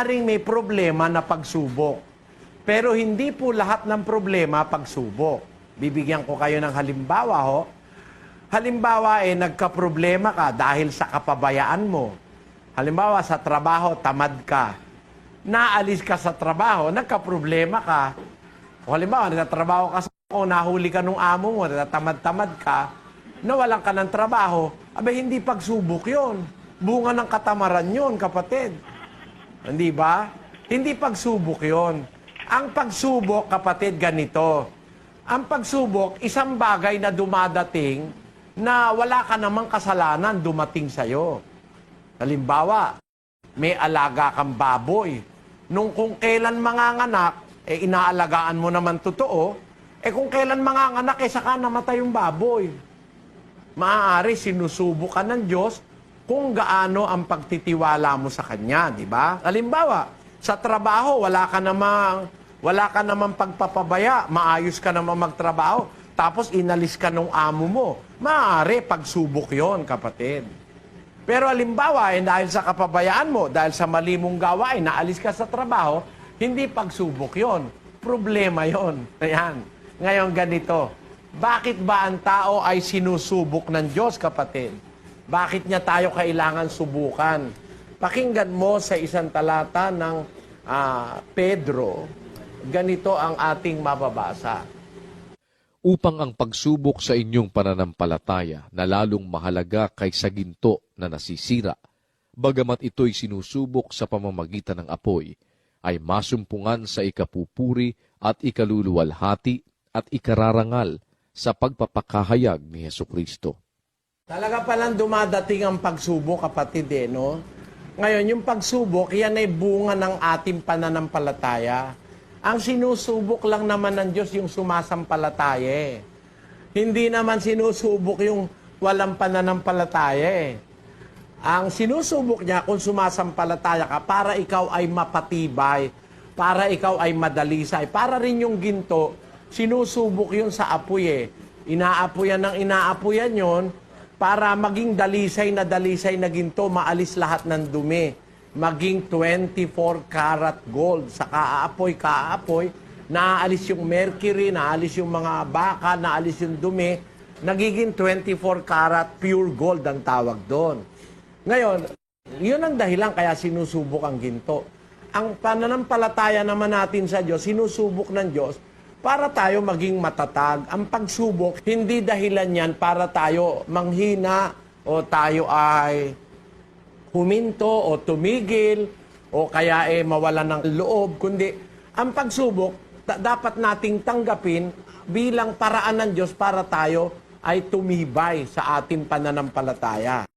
maaring may problema na pagsubok. Pero hindi po lahat ng problema pagsubok. Bibigyan ko kayo ng halimbawa ho. Halimbawa eh nagka-problema ka dahil sa kapabayaan mo. Halimbawa sa trabaho tamad ka. Naalis ka sa trabaho, nagka-problema ka. O halimbawa nagtatrabaho ka sa o nahuli ka nung amo mo, natatamad-tamad ka, nawalan ka ng trabaho, abe hindi pagsubok yon. Bunga ng katamaran yon, kapatid. Hindi ba? Hindi pagsubok yon. Ang pagsubok, kapatid, ganito. Ang pagsubok, isang bagay na dumadating na wala ka namang kasalanan dumating sa'yo. Halimbawa, may alaga kang baboy. Nung kung kailan manganganak, eh inaalagaan mo naman totoo, eh kung kailan manganganak, eh saka namatay yung baboy. Maaari sinusubo ka ng Diyos kung gaano ang pagtitiwala mo sa Kanya, di ba? Halimbawa, sa trabaho, wala ka namang, wala ka namang pagpapabaya, maayos ka namang magtrabaho, tapos inalis ka nung amo mo. Maaari, pagsubok yon kapatid. Pero halimbawa, eh, dahil sa kapabayaan mo, dahil sa mali mong gawain, naalis ka sa trabaho, hindi pagsubok yon. Problema yon. Ayan. Ngayon ganito, bakit ba ang tao ay sinusubok ng Diyos, kapatid? Bakit niya tayo kailangan subukan? Pakinggan mo sa isang talata ng ah, Pedro, ganito ang ating mababasa. upang ang pagsubok sa inyong pananampalataya na lalong mahalaga kaysa ginto na nasisira, bagamat ito'y sinusubok sa pamamagitan ng apoy, ay masumpungan sa ikapupuri at ikaluluwalhati at ikararangal sa pagpapakahayag ni Heso Kristo. Talaga palang dumadating ang pagsubok, kapatid, eh, no? Ngayon, yung pagsubok, yan ay bunga ng ating pananampalataya. Ang sinusubok lang naman ng Diyos yung sumasampalataya. Hindi naman sinusubok yung walang pananampalataya, eh. Ang sinusubok niya kung sumasampalataya ka para ikaw ay mapatibay, para ikaw ay madalisay, para rin yung ginto, sinusubok yun sa apoy eh. Inaapoyan ng inaapoyan yon para maging dalisay na dalisay na ginto, maalis lahat ng dumi. Maging 24 karat gold. Sa kaaapoy, kaaapoy, naaalis yung mercury, naaalis yung mga baka, naaalis yung dumi. Nagiging 24 karat pure gold ang tawag doon. Ngayon, yun ang dahilan kaya sinusubok ang ginto. Ang pananampalataya naman natin sa Diyos, sinusubok ng Diyos para tayo maging matatag. Ang pagsubok, hindi dahilan yan para tayo manghina o tayo ay huminto o tumigil o kaya eh mawala ng loob, kundi ang pagsubok ta- dapat nating tanggapin bilang paraan ng Diyos para tayo ay tumibay sa ating pananampalataya.